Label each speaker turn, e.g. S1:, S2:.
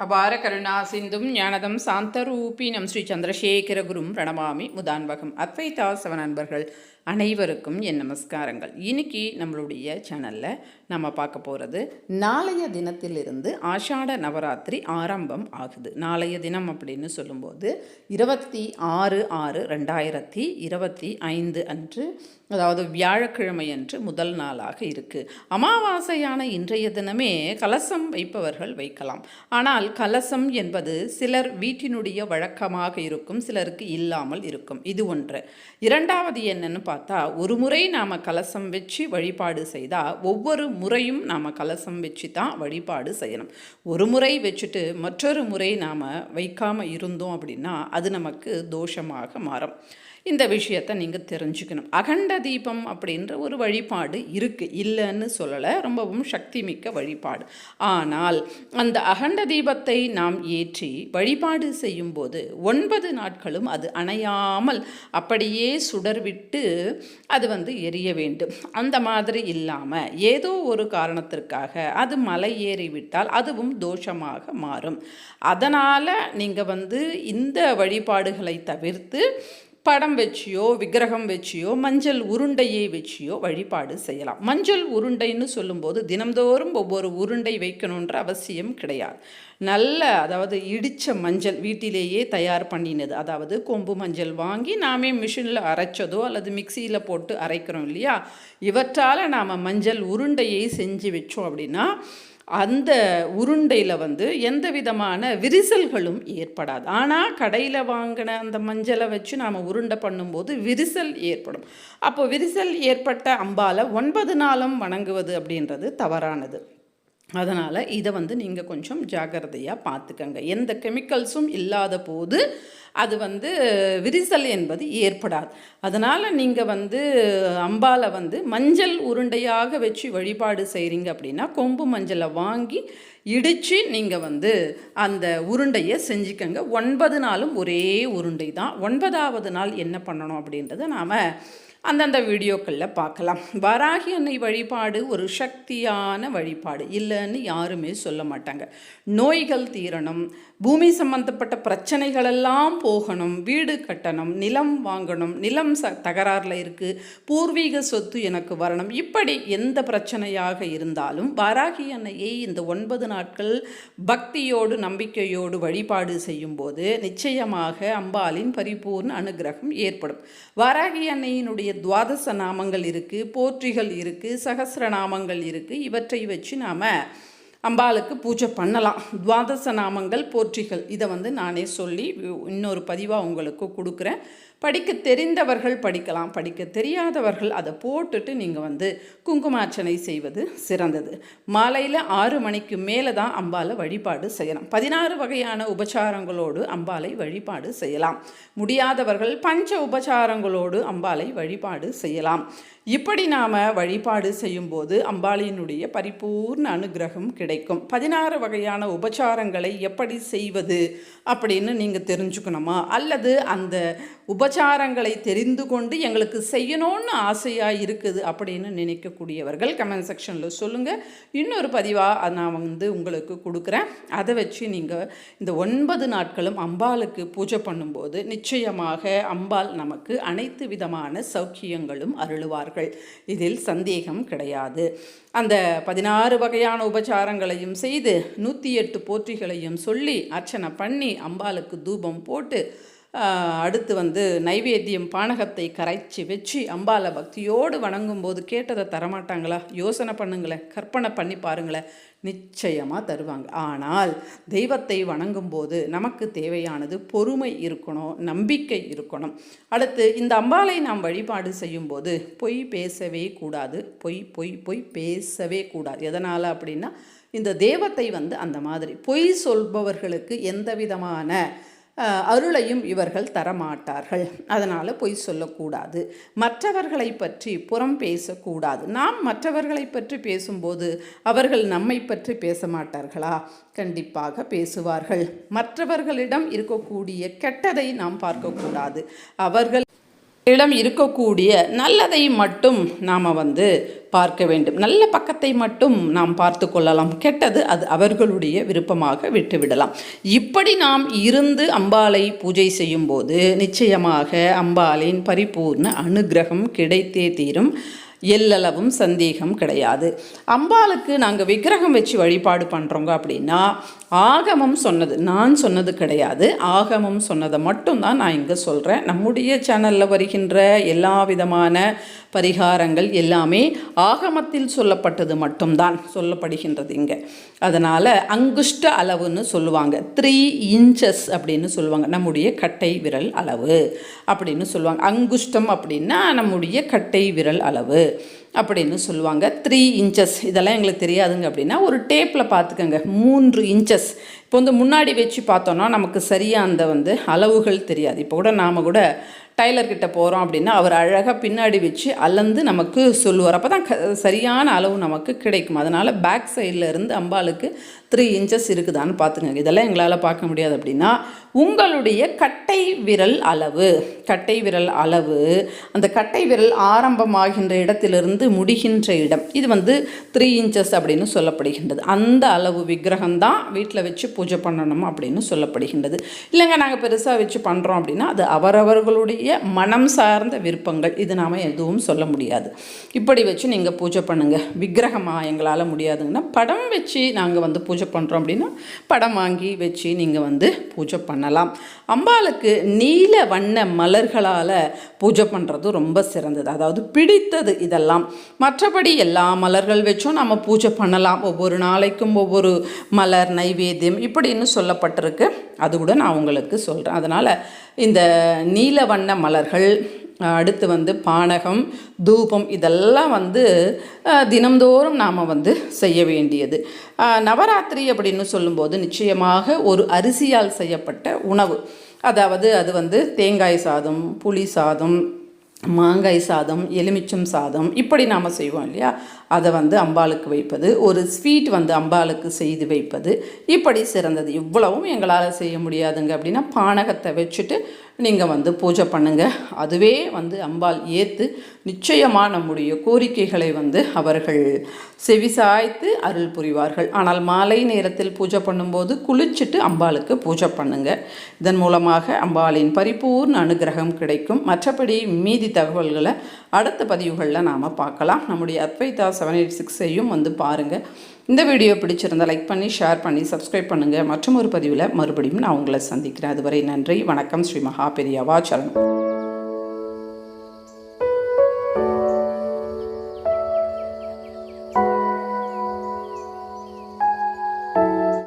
S1: அபார கருணா சிந்தும் ஞானதம் சாந்தரூபி நம் ஸ்ரீ சந்திரசேகரகுரும் பிரணமாமி முதான்வகம். அத்வைதாசவ நண்பர்கள் அனைவருக்கும் என் நமஸ்காரங்கள். இன்னைக்கு நம்மளுடைய சேனலில் நம்ம பார்க்க போகிறது நாளைய தினத்திலிருந்து ஆஷாட நவராத்திரி ஆரம்பம் ஆகுது. நாளைய தினம் அப்படின்னு சொல்லும்போது இருபத்தி ஆறு ஆறு ரெண்டாயிரத்தி இருபத்தி ஐந்து அன்று அதாவது வியாழக்கிழமை அன்று முதல் நாளாக இருக்குது அமாவாசையான இன்றைய தினமே கலசம் வைப்பவர்கள் வைக்கலாம். ஆனால் கலசம் என்பது சிலர் வீட்டினுடைய வழக்கமாக இருக்கும் சிலருக்கு இல்லாமல் இருக்கும். இது ஒன்று. இரண்டாவது என்னன்னு பார்த்தா ஒரு முறை நாம் கலசம் வச்சு வழிபாடு செய்தால் ஒவ்வொரு முறையும் நாம் கலசம் வச்சு தான் வழிபாடு செய்யணும். ஒரு முறை வச்சுட்டு மற்றொரு முறை நாம் வைக்காமல் இருந்தோம் அப்படின்னா அது நமக்கு தோஷமாக மாறும். இந்த விஷயத்தை நீங்கள் தெரிஞ்சுக்கணும். அகண்ட தீபம் அப்படின்ற ஒரு வழிபாடு இருக்குது இல்லைன்னு சொல்லலை. ரொம்பவும் சக்தி மிக்க வழிபாடு. ஆனால் அந்த அகண்ட தீபத்தை நாம் ஏற்றி வழிபாடு செய்யும்போது ஒன்பது நாட்களும் அது அணையாமல் அப்படியே சுடர்விட்டு அது வந்து எரிய வேண்டும். அந்த மாதிரி இல்லாமல் ஏதோ ஒரு காரணத்திற்காக அது மலை ஏறிவிட்டால் அதுவும் தோஷமாக மாறும். அதனால் நீங்கள் வந்து இந்த வழிபாடுகளை தவிர்த்து படம் வச்சியோ விக்கிரகம் வச்சியோ மஞ்சள் உருண்டையை வச்சியோ வழிபாடு செய்யலாம். மஞ்சள் உருண்டைன்னு சொல்லும்போது தினம்தோறும் ஒவ்வொரு உருண்டை வைக்கணுன்ற அவசியம் கிடையாது. நல்ல அதாவது இடித்த மஞ்சள் வீட்டிலேயே தயார் பண்ணினது. அதாவது கொம்பு மஞ்சள் வாங்கி நாமே மிஷினில் அரைச்சதோ அல்லது மிக்சியில் போட்டு அரைக்கிறோம் இல்லையா? இவற்றால் நாம் மஞ்சள் உருண்டையை செஞ்சு வச்சோம் அப்படின்னா அந்த உருண்டையில் வந்து எந்த விதமான விரிசல்களும் ஏற்படாது. ஆனால் கடையில் வாங்கின அந்த மஞ்சளை வச்சு நாம் உருண்டை பண்ணும்போது விரிசல் ஏற்படும். அப்போ விரிசல் ஏற்பட்ட அம்பால ஒன்பது நாளும் வணங்குவது அப்படின்றது தவறானது. அதனால் இதை வந்து நீங்கள் கொஞ்சம் ஜாக்கிரதையாக பார்த்துக்கங்க. எந்த கெமிக்கல்ஸும் இல்லாத போது அது வந்து விரிசல் என்பது ஏற்படாது. அதனால் நீங்கள் வந்து அம்பாலை வந்து மஞ்சள் உருண்டையாக வச்சு வழிபாடு செய்கிறீங்க அப்படின்னா கொம்பு மஞ்சளை வாங்கி இடித்து நீங்கள் வந்து அந்த உருண்டையை செஞ்சுக்கங்க. ஒன்பது நாளும் ஒரே உருண்டை தான். ஒன்பதாவது நாள் என்ன பண்ணணும் அப்படின்றத நாம் அந்தந்த வீடியோக்களில் பார்க்கலாம். வராகி அன்னை வழிபாடு ஒரு சக்தியான வழிபாடு. இல்லைன்னு யாருமே சொல்ல மாட்டாங்க. நோய்கள் தீரணும் பூமி சம்பந்தப்பட்ட பிரச்சனைகளெல்லாம் போகணும் வீடு கட்டணும் நிலம் வாங்கணும் நிலம் ச தகராறில் இருக்குது பூர்வீக சொத்து எனக்கு வரணும். இப்படி எந்த பிரச்சனையாக இருந்தாலும் வராகி அன்னையை இந்த ஒன்பது நாட்கள் பக்தியோடு நம்பிக்கையோடு வழிபாடு செய்யும்போது நிச்சயமாக அம்பாலின் பரிபூர்ண அனுகிரகம் ஏற்படும். வராகி அன்னையினுடைய துவாதச நாமங்கள் இருக்குது போற்றிகள் இருக்குது சகசிர நாமங்கள் இருக்குது இவற்றை வச்சு நாம் அம்பாளுக்கு பூஜை பண்ணலாம். துவாதச நாமங்கள் போற்றிகள். இதை வந்து நானே சொல்லி இன்னொரு பதிவாக உங்களுக்கு கொடுக்குறேன். படிக்க தெரிந்தவர்கள் படிக்கலாம். படிக்க தெரியாதவர்கள் அதை போட்டுட்டு நீங்கள் வந்து குங்குமார்ச்சனை செய்வது சிறந்தது. மாலையில் ஆறு மணிக்கு மேலே தான் அம்பாலை வழிபாடு செய்யலாம். பதினாறு வகையான உபச்சாரங்களோடு அம்பாலை வழிபாடு செய்யலாம். முடியாதவர்கள் பஞ்ச உபச்சாரங்களோடு அம்பாலை வழிபாடு செய்யலாம். இப்படி நாம் வழிபாடு செய்யும்போது அம்பாளியினுடைய பரிபூர்ண அனுகிரகம் கிடைக்கும். பதினாறு வகையான உபச்சாரங்களை எப்படி செய்வது அப்படின்னு நீங்கள் தெரிஞ்சுக்கணுமா? அல்லது அந்த உபச்சாரங்களை தெரிந்து கொண்டு எங்களுக்கு செய்யணும்னு ஆசையாக இருக்குது அப்படின்னு நினைக்கக்கூடியவர்கள் கமெண்ட் செக்ஷனில் சொல்லுங்கள் இன்னொரு பதிவாக நான் வந்து உங்களுக்கு கொடுக்குறேன். அதை வச்சு நீங்கள் இந்த ஒன்பது நாட்களும் அம்பாளுக்கு பூஜை பண்ணும்போது நிச்சயமாக அம்பாள் நமக்கு அனைத்து விதமான சௌக்கியங்களும் அருளுவார்கள். இதில் சந்தேகம் கிடையாது. அந்த பதினாறு வகையான உபச்சாரங்களையும் செய்து நூற்றி எட்டு போற்றிகளையும் சொல்லி அர்ச்சனை பண்ணி அம்பாளுக்கு தூபம் போட்டு அடுத்து வந்து நைவேத்தியம் பானகத்தை கரைச்சி வச்சு அம்பாலை பக்தியோடு வணங்கும்போது கேட்டதை தரமாட்டாங்களா? யோசனை பண்ணுங்களேன். கற்பனை பண்ணி பாருங்களேன். நிச்சயமாக தருவாங்க. ஆனால் தெய்வத்தை வணங்கும்போது நமக்கு தேவையானது பொறுமை இருக்கணும் நம்பிக்கை இருக்கணும். அடுத்து இந்த அம்பாலை நாம் வழிபாடு செய்யும்போது பொய் பேசவே கூடாது. பொய் பொய் பொய் பேசவே கூடாது. எதனால் அப்படின்னா இந்த தெய்வத்தை வந்து அந்த மாதிரி பொய் சொல்பவர்களுக்கு எந்த விதமான அருளையும் இவர்கள் தரமாட்டார்கள். அதனால் பொய் சொல்லக்கூடாது. மற்றவர்களை பற்றி புறம் பேசக்கூடாது. நாம் மற்றவர்களை பற்றி பேசும்போது அவர்கள் நம்மை பற்றி பேச மாட்டார்களா கண்டிப்பாக பேசுவார்கள். மற்றவர்களிடம் இருக்கக்கூடிய கெட்டதை நாம் பார்க்கக்கூடாது. அவர்கள் இடம் இருக்கக்கூடிய நல்லதை மட்டும் நாம் வந்து பார்க்க வேண்டும். நல்ல பக்கத்தை மட்டும் நாம் பார்த்து கொள்ளலாம். கெட்டது அது அவர்களுடைய விருப்பமாக விட்டுவிடலாம். இப்படி நாம் இருந்து அம்பாளை பூஜை செய்யும்போது நிச்சயமாக அம்பாளின் பரிபூர்ண அனுகிரகம் கிடைத்தே தீரும். எல்லளவும் சந்தேகம் கிடையாது. அம்பாளுக்கு நாங்கள் விக்கிரகம் வச்சு வழிபாடு பண்ணுறோங்க அப்படின்னா ஆகமம் சொன்னது நான் சொன்னது கிடையாது. ஆகமம் சொன்னதை மட்டும்தான் நான் இங்கே சொல்கிறேன் நம்முடைய சேனலில் வருகின்ற எல்லா விதமான பரிகாரங்கள் எல்லாமே ஆகமத்தில் சொல்லப்பட்டது மட்டும்தான் சொல்லப்படுகின்றது இங்கே. அதனால் அங்குஷ்ட அளவுன்னு சொல்லுவாங்க. த்ரீ இன்ச்சஸ் அப்படின்னு சொல்லுவாங்க. நம்முடைய கட்டை விரல் அளவு அப்படின்னு சொல்லுவாங்க. அங்குஷ்டம் அப்படின்னா நம்முடைய கட்டை விரல் அளவு. அப்படின்னு சொல்லுவாங்க. த்ரீ இன்ச்சஸ் இதெல்லாம் எங்களுக்கு தெரியாதுங்க அப்படின்னா ஒரு டேப்பில் பார்த்துக்கோங்க. மூன்று இன்ச்சஸ் இப்போ வந்து முன்னாடி வச்சு பார்த்தோன்னா நமக்கு சரியாக அந்த வந்து அளவுகள் தெரியாது. இப்போ கூட நாம் கூட டைலர்கிட்ட போகிறோம் அப்படின்னா அவர் அழகாக பின்னாடி வச்சு அளந்து நமக்கு சொல்லுவார். அப்போ தான் க சரியான அளவு நமக்கு கிடைக்கும். அதனால் பேக் சைடில் இருந்து அம்பாளுக்கு த்ரீ இன்ச்சஸ் இருக்குதான்னு பார்த்துங்க இதெல்லாம் எங்களால் பார்க்க முடியாது அப்படின்னா உங்களுடைய கட்டை விரல் அளவு. கட்டை விரல் அளவு. அந்த கட்டை விரல் ஆரம்பமாகின்ற இடத்திலிருந்து முடிகின்ற இடம். இது வந்து த்ரீ இன்ச்சஸ் அப்படின்னு சொல்லப்படுகின்றது. அந்த அளவு விக்கிரகம் தான் வீட்டில் வச்சு பூஜை பண்ணணும் அப்படின்னு சொல்லப்படுகின்றது. இல்லைங்க நாங்கள் பெருசாக வச்சு பண்ணுறோம் அப்படின்னா அது அவரவர்களுடைய மனம் சார்ந்த விருப்பங்கள். இது நாம் எதுவும் சொல்ல முடியாது. இப்படி வச்சு நீங்கள் பூஜை பண்ணுங்கள் விக்கிரகமாக எங்களால் முடியாதுங்கன்னா படம் வச்சு நாங்கள் வந்து பூஜை பண்ணுறோம் அப்படின்னா படம் வாங்கி வச்சு நீங்கள் வந்து பூஜை பண்ணலாம். அம்பாளுக்கு நீல வண்ண மலர்களால் பூஜை பண்ணுறது ரொம்ப சிறந்தது. அதாவது பிடித்தது இதெல்லாம். மற்றபடி எல்லா மலர்கள் வச்சும் நம்ம பூஜை பண்ணலாம். ஒவ்வொரு நாளைக்கும் ஒவ்வொரு மலர் நைவேத்தியம் இப்படின்னு சொல்லப்பட்டிருக்கு. அது கூட நான் உங்களுக்கு சொல்கிறேன் அதனால் இந்த நீல வண்ண மலர்கள் அடுத்து வந்து பானகம் தூபம் இதெல்லாம் வந்து தினம்தோறும் நாம் வந்து செய்ய வேண்டியது. நவராத்திரி அப்படின்னு சொல்லும்போது நிச்சயமாக ஒரு அரிசியால் செய்யப்பட்ட உணவு. அதாவது அது வந்து தேங்காய் சாதம் புளி சாதம் மாங்காய் சாதம் எலுமிச்சம் சாதம் இப்படி நாம் செய்வோம் இல்லையா? அதை வந்து அம்பாளுக்கு வைப்பது ஒரு ஸ்வீட் வந்து அம்பாளுக்கு செய்து வைப்பது இப்படி சிறந்தது. இவ்வளவும் எங்களால் செய்ய முடியாதுங்க. அப்படின்னா பானகத்தை வச்சுட்டு நீங்கள் வந்து பூஜை பண்ணுங்க. அதுவே வந்து அம்பாள் ஏற்று நிச்சயமாக நம்முடைய கோரிக்கைகளை வந்து அவர்கள் செவிசாய்த்து அருள் புரிவார்கள். ஆனால் மாலை நேரத்தில் பூஜை பண்ணும்போது குளிச்சுட்டு அம்பாளுக்கு பூஜை பண்ணுங்கள் இதன் மூலமாக அம்பாளின் பரிபூர்ண அனுகிரகம் கிடைக்கும். மற்றபடி மீதி தகவல்களை அடுத்த பதிவுகளில் நாம் பார்க்கலாம். நம்முடைய அத்வைதா செவன் எயிட் சிக்ஸையும் வந்து பாருங்கள் இந்த வீடியோ பிடிச்சிருந்தா லைக் பண்ணி ஷேர் பண்ணி சப்ஸ்கிரைப் பண்ணுங்கள் மற்றும் ஒரு பதிவில் மறுபடியும் நான் உங்களை சந்திக்கிறேன். அதுவரை நன்றி. வணக்கம். ஸ்ரீ மகா பெரியவா சரணம்.